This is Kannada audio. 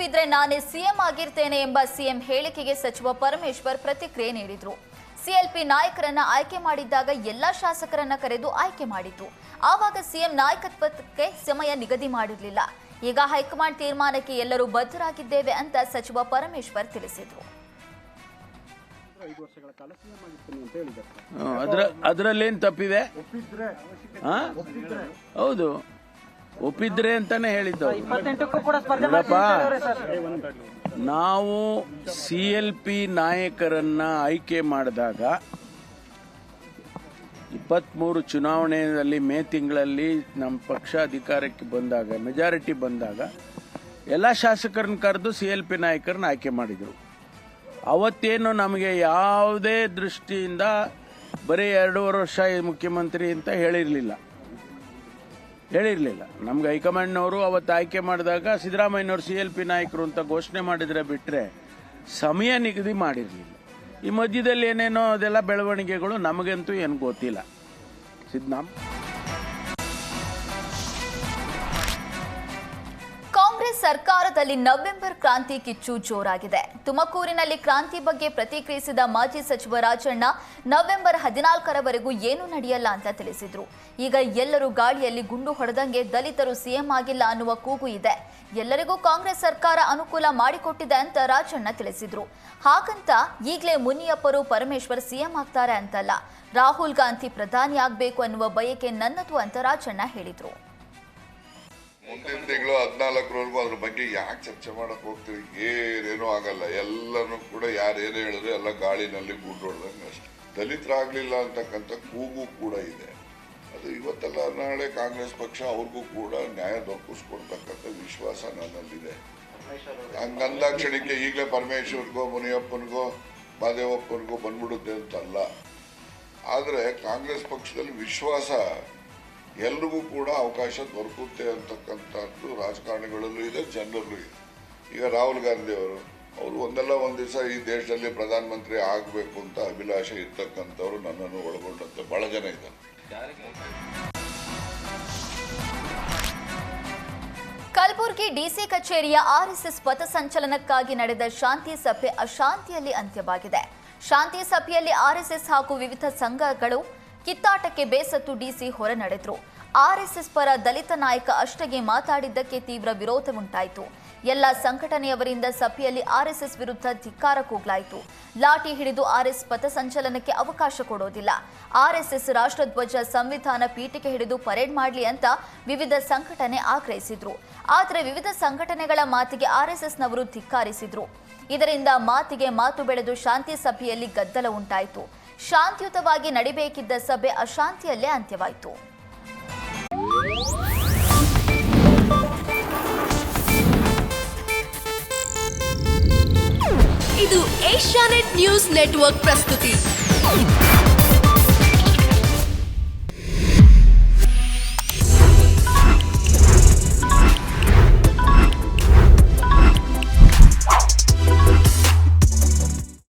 ಒಪ್ಪಿದ್ರೆ ನಾನೇ ಸಿಎಂ ಆಗಿರ್ತೇನೆ ಎಂಬ ಸಿಎಂ ಹೇಳಿಕೆಗೆ ಸಚಿವ ಪರಮೇಶ್ವರ್ ಪ್ರತಿಕ್ರಿಯೆ ನೀಡಿದ್ರು. ಸಿಎಲ್ಪಿ ನಾಯಕರನ್ನ ಆಯ್ಕೆ ಮಾಡಿದ್ದಾಗ ಎಲ್ಲಾ ಶಾಸಕರನ್ನ ಕರೆದು ಆಯ್ಕೆ ಮಾಡಿತು ಆವಾಗ ಸಿಎಂ ನಾಯಕತ್ವಕ್ಕೆ ಸಮಯ ನಿಗದಿ ಮಾಡಿರಲಿಲ್ಲ. ಈಗ ಹೈಕಮಾಂಡ್ ತೀರ್ಮಾನಕ್ಕೆ ಎಲ್ಲರೂ ಬದ್ಧರಾಗಿದ್ದೇವೆ ಅಂತ ಸಚಿವ ಪರಮೇಶ್ವರ್ ತಿಳಿಸಿದ್ರು. ಐದು ವರ್ಷಗಳ ಕಾಲ ಸಿಎಂ ಆಗಿರ್ತೀನಿ ಅಂತ ಹೇಳಿದ್ದಾರೆ ಸರ್. ಹ್ಮ್, ಅದರಲ್ಲೇನು ತಪ್ಪಿದೆ? ಹೌದು. ಒಪ್ಪಿದ್ರೆ ಅಂತಾನೆ ಹೇಳಿದ್ದು ನಾವು ಸಿ ಎಲ್ ಪಿ ನಾಯಕರನ್ನ ಆಯ್ಕೆ ಮಾಡಿದಾಗ ಇಪ್ಪತ್ತ್ಮೂರು ಚುನಾವಣೆಯಲ್ಲಿ ಮೇ ತಿಂಗಳಲ್ಲಿ ನಮ್ಮ ಪಕ್ಷ ಅಧಿಕಾರಕ್ಕೆ ಬಂದಾಗ ಮೆಜಾರಿಟಿ ಬಂದಾಗ ಎಲ್ಲ ಶಾಸಕರನ್ನ ಕರೆದು ಸಿ ಎಲ್ ಪಿ ನಾಯಕರನ್ನ ಆಯ್ಕೆ ಮಾಡಿದರು. ಅವತ್ತೇನು ನಮಗೆ ಯಾವುದೇ ದೃಷ್ಟಿಯಿಂದ ಬರೀ ಎರಡೂವರೆ ವರ್ಷ ಮುಖ್ಯಮಂತ್ರಿ ಅಂತ ಹೇಳಿರಲಿಲ್ಲ. ಹೇಳಿರಲಿಲ್ಲ. ನಮ್ಗೆ ಹೈಕಮಾಂಡ್ನವರು ಅವತ್ತು ಆಯ್ಕೆ ಮಾಡಿದಾಗ ಸಿದ್ದರಾಮಯ್ಯನವರು ಸಿ ಎಲ್ ಪಿ ನಾಯಕರು ಅಂತ ಘೋಷಣೆ ಮಾಡಿದರೆ ಬಿಟ್ಟರೆ ಸಮಯ ನಿಗದಿ ಮಾಡಿರಲಿಲ್ಲ. ಈ ಮಧ್ಯದಲ್ಲಿ ಏನೇನೋ ಅದೆಲ್ಲ ಬೆಳವಣಿಗೆಗಳು ನಮಗಂತೂ ಏನು ಗೊತ್ತಿಲ್ಲ. ಸಿದ್ನಾಮ್ ಸರ್ಕಾರದಲ್ಲಿ ನವೆಂಬರ್ ಕ್ರಾಂತಿ ಕಿಚ್ಚು ಜೋರಾಗಿದೆ. ತುಮಕೂರಿನಲ್ಲಿ ಕ್ರಾಂತಿ ಬಗ್ಗೆ ಪ್ರತಿಕ್ರಿಯಿಸಿದ ಮಾಜಿ ಸಚಿವ ರಾಜಣ್ಣ, ನವೆಂಬರ್ ಹದಿನಾಲ್ಕರವರೆಗೂ ಏನೂ ನಡೆಯಲ್ಲ ಅಂತ ತಿಳಿಸಿದ್ರು. ಈಗ ಎಲ್ಲರೂ ಗಾಳಿಯಲ್ಲಿ ಗುಂಡು ಹೊಡೆದಂಗೆ ದಲಿತರು ಸಿಎಂ ಆಗಿಲ್ಲ ಅನ್ನುವ ಕೂಗು ಇದೆ. ಎಲ್ಲರಿಗೂ ಕಾಂಗ್ರೆಸ್ ಸರ್ಕಾರ ಅನುಕೂಲ ಮಾಡಿಕೊಟ್ಟಿದೆ ಅಂತ ರಾಜಣ್ಣ ತಿಳಿಸಿದ್ರು. ಹಾಗಂತ ಈಗಲೇ ಮುನಿಯಪ್ಪರು ಪರಮೇಶ್ವರ್ ಸಿಎಂ ಆಗ್ತಾರೆ ಅಂತಲ್ಲ. ರಾಹುಲ್ ಗಾಂಧಿ ಪ್ರಧಾನಿ ಆಗಬೇಕು ಅನ್ನುವ ಬಯಕೆ ನನ್ನದು ಅಂತ ರಾಜಣ್ಣ ಹೇಳಿದ್ರು. ಮುಂದಿನ ತಿಂಗಳು ಹದಿನಾಲ್ಕರವರೆಗೂ ಅದ್ರ ಬಗ್ಗೆ ಯಾಕೆ ಚರ್ಚೆ ಮಾಡಕ್ ಹೋಗ್ತೀವಿ? ಏನೇನೂ ಆಗಲ್ಲ. ಎಲ್ಲನೂ ಕೂಡ ಯಾರೇನು ಹೇಳಿದ್ರೆ ಎಲ್ಲ ಗಾಳಿನಲ್ಲಿ ಗುಡ್ಡೋಡ್ದಂಗೆ ಅಷ್ಟೆ. ದಲಿತರಾಗ್ಲಿಲ್ಲ ಅಂತಕ್ಕಂಥ ಕೂಗು ಕೂಡ ಇದೆ. ಅದು ಇವತ್ತೆಲ್ಲ ನಾಳೆ ಕಾಂಗ್ರೆಸ್ ಪಕ್ಷ ಅವ್ರಿಗೂ ಕೂಡ ನ್ಯಾಯ ದೊರಕಿಸ್ಕೊಡ್ತಕ್ಕಂಥ ವಿಶ್ವಾಸ ನನ್ನಲ್ಲಿದೆ. ಹಂಗಂದಾಕ್ಷಣಕ್ಕೆ ಈಗಲೇ ಪರಮೇಶ್ವರ್ಗೋ, ಮುನಿಯಪ್ಪನಿಗೋ, ಮಾದೇವಪ್ಪನಿಗೋ ಬಂದ್ಬಿಡುತ್ತೆ ಅಂತಲ್ಲ. ಆದರೆ ಕಾಂಗ್ರೆಸ್ ಪಕ್ಷದಲ್ಲಿ ವಿಶ್ವಾಸ ಎಲ್ರಿಗೂ ಕೂಡ ಅವಕಾಶ ದೊರಕುತ್ತೆ ಅಂತಕ್ಕಂಥದ್ದು ರಾಜಕಾರಣಿಗಳಲ್ಲೂ ಇದೆ, ಜನರಲ್ಲೂ ಇದೆ. ಈಗ ರಾಹುಲ್ ಗಾಂಧಿ ಅವರು ಅವರು ಒಂದಲ್ಲ ಒಂದು ದಿವಸ ಈ ದೇಶದಲ್ಲಿ ಪ್ರಧಾನಮಂತ್ರಿ ಆಗಬೇಕು ಅಂತ ಅಭಿಲಾಷೆ ಇರ್ತಕ್ಕಂಥವ್ರು ನನ್ನನ್ನು ಒಳಗೊಂಡಂತೆ. ಬಹಳ ಜನ ಇದ್ದಾರೆ. ಕಲಬುರಗಿ ಡಿಸಿ ಕಚೇರಿಯ ಆರ್ಎಸ್ಎಸ್ ಪಥಸಂಚಲನಕ್ಕಾಗಿ ನಡೆದ ಶಾಂತಿ ಸಭೆ ಅಶಾಂತಿಯಲ್ಲಿ ಅಂತ್ಯವಾಗಿದೆ. ಶಾಂತಿ ಸಭೆಯಲ್ಲಿ ಆರ್ಎಸ್ಎಸ್ ಹಾಗೂ ವಿವಿಧ ಸಂಘಗಳು ಕಿತ್ತಾಟಕ್ಕೆ ಬೇಸತ್ತು ಡಿಸಿ ಹೊರ ನಡೆದ್ರು. ಆರ್ಎಸ್ಎಸ್ ಪರ ದಲಿತ ನಾಯಕ ಅಷ್ಟಗೆ ಮಾತಾಡಿದ್ದಕ್ಕೆ ತೀವ್ರ ವಿರೋಧ ಉಂಟಾಯಿತು. ಎಲ್ಲ ಸಂಘಟನೆಯವರಿಂದ ಸಭೆಯಲ್ಲಿ ಆರ್ಎಸ್ಎಸ್ ವಿರುದ್ಧ ಧಿಕ್ಕಾರ ಕೂಗಲಾಯಿತು. ಲಾಠಿ ಹಿಡಿದು ಆರ್ಎಸ್ ಪಥಸಂಚಲನಕ್ಕೆ ಅವಕಾಶ ಕೊಡೋದಿಲ್ಲ. ಆರ್ಎಸ್ಎಸ್ ರಾಷ್ಟ್ರಧ್ವಜ ಸಂವಿಧಾನ ಪೀಠಿಕೆ ಹಿಡಿದು ಪರೇಡ್ ಮಾಡಲಿ ಅಂತ ವಿವಿಧ ಸಂಘಟನೆ ಆಗ್ರಹಿಸಿದ್ರು. ಆದರೆ ವಿವಿಧ ಸಂಘಟನೆಗಳ ಮಾತಿಗೆ ಆರ್ಎಸ್ಎಸ್ನವರು ಧಿಕ್ಕಾರಿಸಿದ್ರು. ಇದರಿಂದ ಮಾತಿಗೆ ಮಾತು ಬೆಳೆದು ಶಾಂತಿ ಸಭೆಯಲ್ಲಿ ಗದ್ದಲ ಉಂಟಾಯಿತು. ಶಾಂತಿಯುತವಾಗಿ ನಡಿಬೇಕಿದ್ದ ಸಭೆ ಅಶಾಂತಿಯಲ್ಲೇ ಅಂತ್ಯವಾಯಿತು. ಇದು ಏಷ್ಯಾನೆಟ್ ನ್ಯೂಸ್ ನೆಟ್ವರ್ಕ್ ಪ್ರಸ್ತುತಿ.